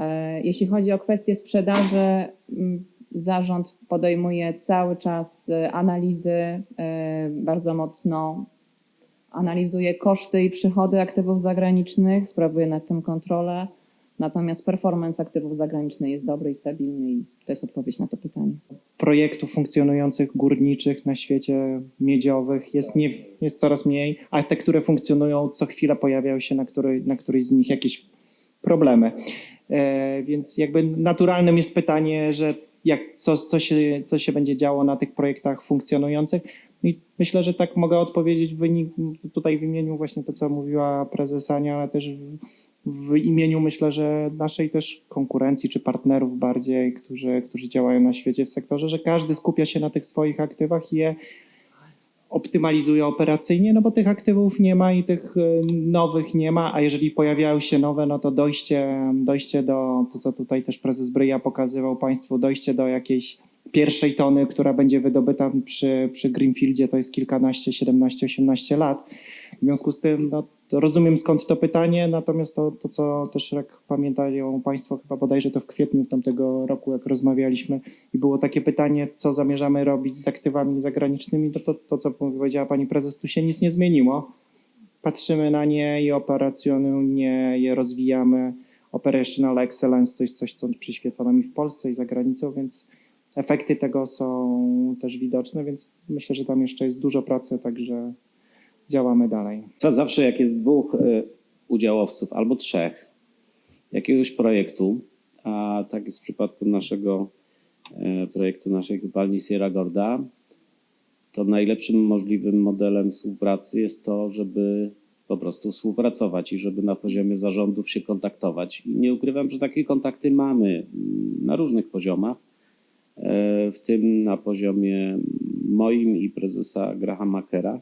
E, Jeśli chodzi o kwestię sprzedaży, mm, zarząd podejmuje cały czas e, analizy e, bardzo mocno. Analizuje koszty i przychody aktywów zagranicznych, sprawuje nad tym kontrolę. Natomiast performance aktywów zagranicznych jest dobry i stabilny i to jest odpowiedź na to pytanie. projektów funkcjonujących górniczych na świecie miedziowych jest, nie, jest coraz mniej, a te, które funkcjonują, co chwilę pojawiają się na, której, na którejś z nich jakieś problemy. E, więc jakby naturalnym jest pytanie, że jak, co, co, się, co się będzie działo na tych projektach funkcjonujących. No I myślę, że tak mogę odpowiedzieć w wynik, tutaj w imieniu właśnie to, co mówiła prezes Ania, ale też w, w imieniu myślę, że naszej też konkurencji czy partnerów bardziej, którzy, którzy działają na świecie w sektorze, że każdy skupia się na tych swoich aktywach i je optymalizuje operacyjnie, no bo tych aktywów nie ma i tych y, nowych nie ma, a jeżeli pojawiają się nowe, no to dojście, dojście do, to co tutaj też prezes Bryja pokazywał Państwu, dojście do jakiejś pierwszej tony, która będzie wydobyta przy, przy Greenfieldzie, to jest kilkanaście, 17, 18 lat. W związku z tym no, rozumiem skąd to pytanie, natomiast to, to co też jak pamiętają Państwo, chyba bodajże to w kwietniu tamtego roku, jak rozmawialiśmy i było takie pytanie, co zamierzamy robić z aktywami zagranicznymi, no to to, co powiedziała Pani Prezes, tu się nic nie zmieniło. Patrzymy na nie i operacjonalnie je rozwijamy. Operational excellence to jest coś, co przyświeca nam i w Polsce i za granicą, więc efekty tego są też widoczne, więc myślę, że tam jeszcze jest dużo pracy, także działamy dalej. Co zawsze jak jest dwóch y, udziałowców albo trzech jakiegoś projektu, a tak jest w przypadku naszego y, projektu naszej kopalni Sierra Gorda, to najlepszym możliwym modelem współpracy jest to, żeby po prostu współpracować i żeby na poziomie zarządów się kontaktować. I nie ukrywam, że takie kontakty mamy mm, na różnych poziomach, y, w tym na poziomie moim i prezesa Grahama Makera.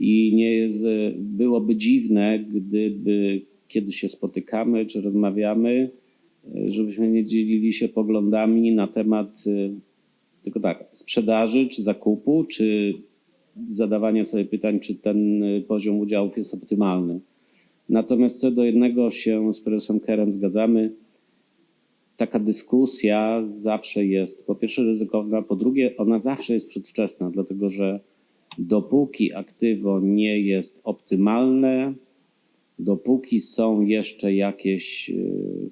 I nie jest, e, byłoby dziwne, gdyby kiedy się spotykamy czy rozmawiamy, e, żebyśmy nie dzielili się poglądami na temat e, tylko tak, sprzedaży czy zakupu, czy zadawania sobie pytań, czy ten poziom udziałów jest optymalny. Natomiast co do jednego się z prezesem Kerem zgadzamy, taka dyskusja zawsze jest po pierwsze ryzykowna, po drugie ona zawsze jest przedwczesna, dlatego że dopóki aktywo nie jest optymalne, dopóki są jeszcze jakieś yy,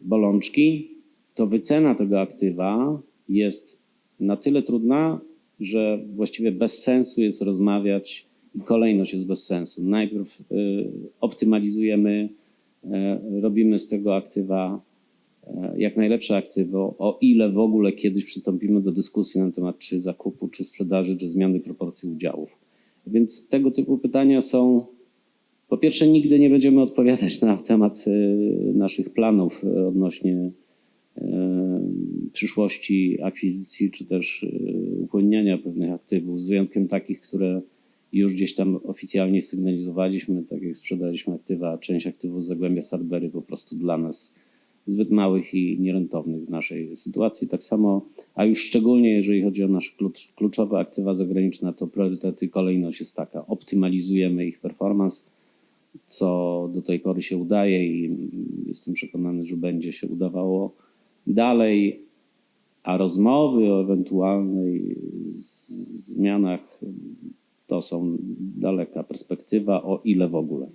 bolączki, to wycena tego aktywa jest na tyle trudna, że właściwie bez sensu jest rozmawiać i kolejność jest bez sensu. Najpierw yy, optymalizujemy, yy, robimy z tego aktywa jak najlepsze aktywo, o ile w ogóle kiedyś przystąpimy do dyskusji na temat czy zakupu, czy sprzedaży, czy zmiany proporcji udziałów. Więc tego typu pytania są. Po pierwsze, nigdy nie będziemy odpowiadać na temat e, naszych planów e, odnośnie e, przyszłości akwizycji, czy też e, upłynniania pewnych aktywów, z wyjątkiem takich, które już gdzieś tam oficjalnie sygnalizowaliśmy, tak jak sprzedaliśmy aktywa, część aktywów Zagłębia Sudbury po prostu dla nas zbyt małych i nierentownych w naszej sytuacji. Tak samo, a już szczególnie jeżeli chodzi o nasze klucz, kluczowe aktywa zagraniczne, to priorytety, kolejność jest taka. Optymalizujemy ich performance, co do tej pory się udaje i jestem przekonany, że będzie się udawało dalej. A rozmowy o ewentualnej zmianach to są daleka perspektywa, o ile w ogóle.